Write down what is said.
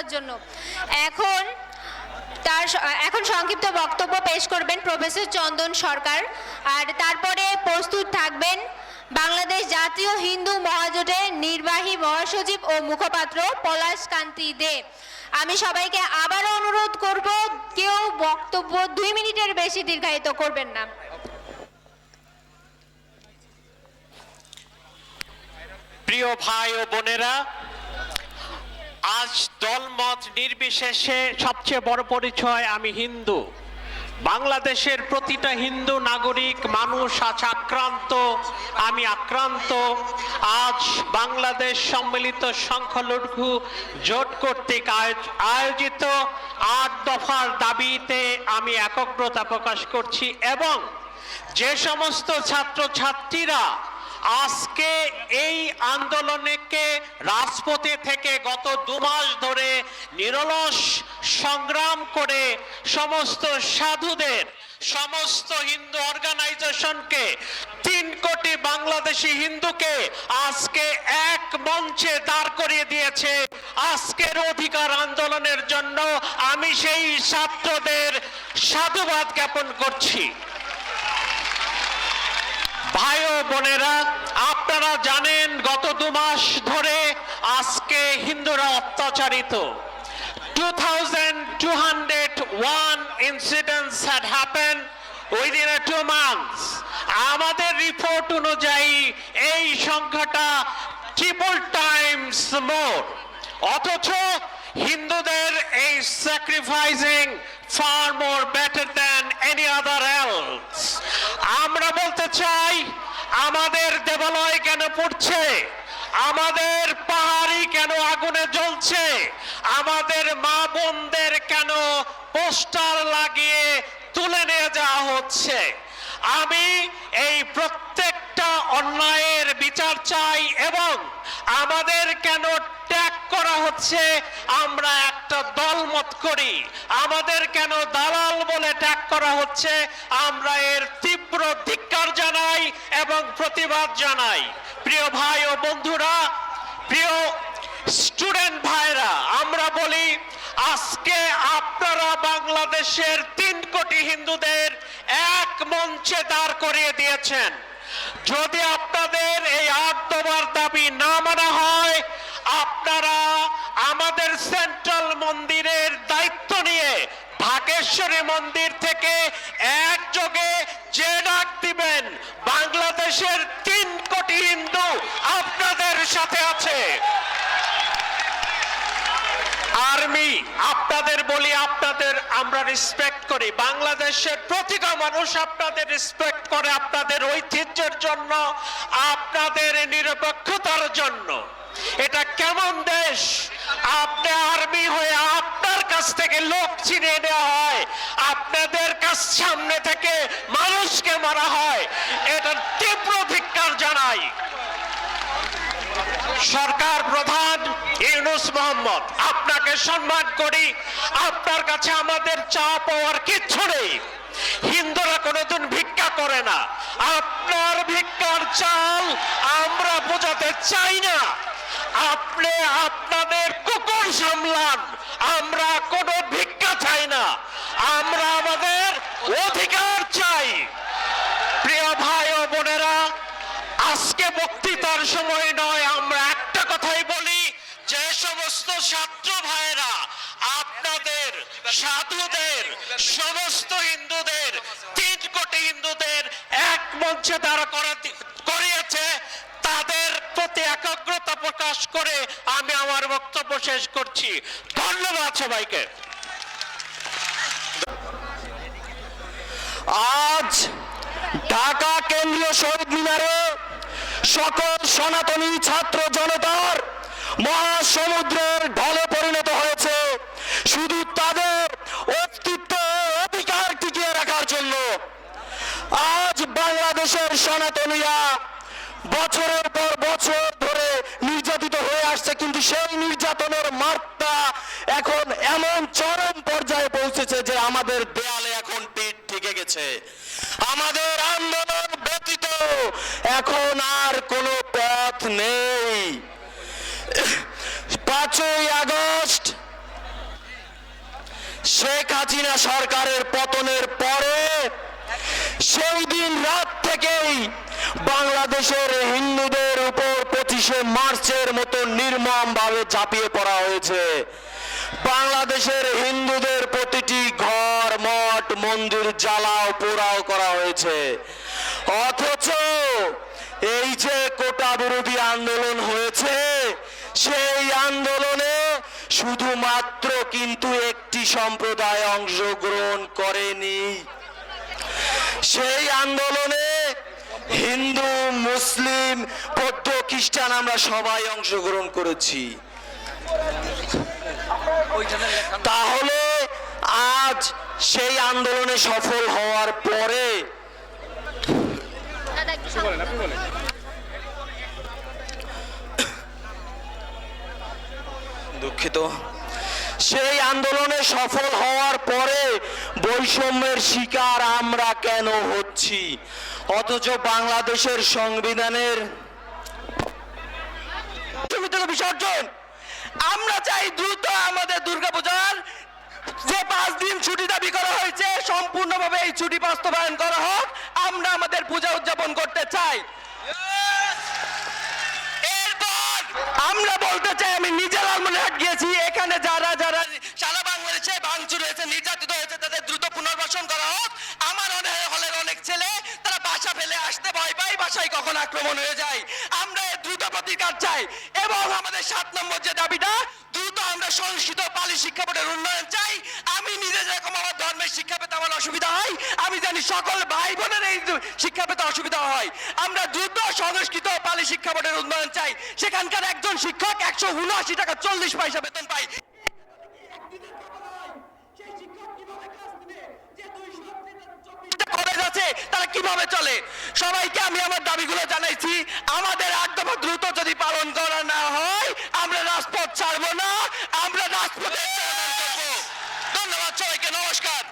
করার জন্য। এখন তার এখন সংক্ষিপ্ত বক্তব্য পেশ করবেন প্রফেসর চন্দন সরকার। আর তারপরে প্রস্তুত থাকবেন বাংলাদেশ জাতীয় হিন্দু মহাজোটের নির্বাহী মহাসচিব ও মুখপাত্র পলাশ কান্তি দে। আমি সবাইকে আবারও অনুরোধ করব, কেউ বক্তব্য দুই মিনিটের বেশি দীর্ঘায়িত করবেন না। প্রিয় ভাই ও বোনেরা আজ দলমত নির্বিশেষে সবচেয়ে বড় পরিচয় আমি হিন্দু। বাংলাদেশের প্রতিটা হিন্দু নাগরিক, মানুষ আজ আক্রান্ত, আমি আক্রান্ত। আজ বাংলাদেশ সম্মিলিত সংখ্যালঘু জোট কর্তৃক আয়োজ- আয়োজিত আট দফার দাবিতে আমি একগ্রতা প্রকাশ করছি এবং যে সমস্ত ছাত্রছাত্রীরা আজকে এই আন্দোলনকে রাজপথে থেকে গত দু মাস ধরে নিরলস সংগ্রাম করে সমস্ত সাধুদের, সমস্ত হিন্দু অর্গানাইজেশনকে, তিন কোটি বাংলাদেশি হিন্দুকে আজকে এক মঞ্চে দাঁড় করিয়ে দিয়েছে। আজকের অধিকার আন্দোলনের জন্য আমি সেই ছাত্রদের সাধুবাদ জ্ঞাপন করছি ভাই ও বোনেরা, আপনারা জানেন গত দু মাস ধরে আজকে হিন্দুরা অত্যাচারিত। 2201 incidents had happened within a two months আমাদের রিপোর্ট অনুযায়ী এই সংখ্যাটা ট্রিপল টাইমস মোর অথচ হিন্দুদের এই sacrificing far more better than any other else আমরা বলতে চাই আমাদের দেবালয় কেন পড়ছে? আমাদের পাহাড়ি কেন আগুনে জ্বলছে? আমাদের মা বোনদের কেন পোস্টার লাগিয়ে তুলে নিয়ে যাওয়া হচ্ছে? আমি এই প্রত্যেকটা অন্যায়ের বিচার চাই এবং আমাদের কেন ট্যাগ করা হচ্ছে? আমরা একটা দলমত করি। আমাদের কেন দালাল বলে ট্যাগ করা হচ্ছে? আমরা এর তীব্র জানাই এবং প্রতিবাদ জানাই। প্রিয় ভাই ও বন্ধুরা, প্রিয় স্টুডেন্ট ভাইরা, আমরা বলি, আজকে আপনারা বাংলাদেশের তিন কোটি হিন্দুদের এক মঞ্চে দাঁড় করিয়ে দিয়েছেন। যদি আপনাদের এই আত্মবার দাবি না মানা হয়, আপনারা আমাদের সেন্ট্রাল মন্দিরের ঢাকেশ্বরী মন্দির থেকে একযোগে যে ডাক দিবেন, বাংলাদেশের তিন কোটি হিন্দু আপনাদের সাথে আছে। আর্মি, আপনাদের বলি, আপনাদের আমরা রেসপেক্ট করি। বাংলাদেশের প্রতিটা মানুষ আপনাদের রেসপেক্ট করে আপনাদের ঐতিহ্যের জন্য, আপনাদের নিরপেক্ষতার জন্য। এটা কেমন দেশ? আপনি আর্মি হয়ে আপনার কাছ থেকে লোক চিনে কাছ সামনে থেকে মানুষকে মারা হয়। এটা তীব্র ধিক্কার জানাই। সরকার প্রধান ইউনুস মোহাম্মদ, আপনাকে সম্মান করি। আপনার কাছে আমাদের চা পাওয়ার কিচ্ছু নেই। হিন্দুরা কোনোদিন ভিক্ষা করে না। আপনার ভিক্ষার চাল আমরা বোঝাতে চাই না। আপনি আপনাদের কুকুর সামলান। আমরা কোনো ভিক্ষা চাই না আমরা আমাদের অধিকার চাই প্রিয় ভাই ও বোনেরা আজকে বক্তৃতার সময় নয়, আমরা একটা কথাই বলি, যে সমস্ত ছাত্র ভাইরা আপনাদের, সাধুদের, সমস্ত হিন্দুদের, তিন কোটি হিন্দুদের এক মঞ্চে দাঁড়া করিয়েছে, তাদের প্রতি একাগ্রতা প্রকাশ করে আমি আমার বক্তব্য শেষ করছি। ধন্যবাদ সবাইকে। আজ ঢাকা কেন্দ্রীয় শহীদ মিনারে সকল সনাতনী ছাত্র জনতার মহাসমুদ্রের ঢলে পরিণত হয়েছে। শুধু তাদের অস্তিত্ব অধিকার টিকিয়ে রাখার জন্য। আজ বাংলাদেশের সনাতনীরা বছরের পর গেছে আমাদের আন্দোলন ব্যতীত এখন আর কোনো পথ নেই। পাঁচই আগস্ট, শেখ হাসিনা সরকারের পতনের পরে সেই দিন রাত থেকেই বাংলাদেশের হিন্দুদের উপর পঁচিশে মার্চের মতো নির্মম ভাবে ঝাঁপিয়ে পড়া হয়েছে। বাংলাদেশের হিন্দুদের প্রতিটি ঘর, মঠ, মন্দির জ্বালাও, পোড়াও করা হয়েছে। অথচ এই যে কোটা বিরোধী আন্দোলন হয়েছে, সেই আন্দোলনে শুধুমাত্র কিন্তু একটি সম্প্রদায় অংশগ্রহণ করেনি। সেই আন্দোলনে হিন্দু, মুসলিম, বৌদ্ধ, খ্রিস্টান আমরা সবাই অংশগ্রহণ করেছি। তাহলে আজ সেই আন্দোলনে সফল হওয়ার পরে দুঃখিত। সেই আন্দোলনে সফল হওয়ার পরে বৈষম্যের শিকার আমরা কেন হচ্ছি? অথচ বাংলাদেশের সংবিধানের বিসর্জন! আমরা চাই দ্রুত আমাদের দুর্গাপূজার যে পাঁচ দিন ছুটি দাবি করা হয়েছে, সম্পূর্ণভাবে এই ছুটি বাস্তবায়ন করা হোক, আমরা আমাদের পূজা উদযাপন করতে চাই। এরপর আমরা বলতে চাই, আমি নিজে লালমনিরহাট গিয়েছি, এখানে যারা যারা সারা বাংলাদেশে ভাঙচুর হয়েছে, নির্যাতিত হয়েছে, তাদের দ্রুত পুনর্বাসন করা হোক। আমার অনেক হলের অনেক ছেলে, তারা বাসা ফেলে আসতে ভয় পায়, বাসায় কখন আক্রমণ হয়ে যায়। আমরা দ্রুত প্রতিকার চাই। এবং আমাদের সাত নম্বর যে দাবিটা, দ্রুত আমরা সংস্কৃত পালি শিক্ষা বোর্ডের উন্নয়ন চাই। আমি নিজে যেরকম আমার ধর্মের শিক্ষা পেতে আমার অসুবিধা হয়, আমি জানি সকল ভাই বোনের এই শিক্ষা পেতে অসুবিধা হয়। আমরা দ্রুত সংস্কৃত পালি শিক্ষা বোর্ডের উন্নয়ন চাই। সেখানকার একজন শিক্ষক একশো উনআশি টাকা চল্লিশ পয়সা বেতন পায় কলেজ আছে তারা কীভাবে চলে? সবাইকে আমি আমার দাবিগুলো জানাইছি। আমাদের একদম দ্রুত যদি পালন করা না হয়, আমরা রাজপথ ছাড়বো না, আমরা রাজপথে ধন্যবাদ সবাইকে, নমস্কার।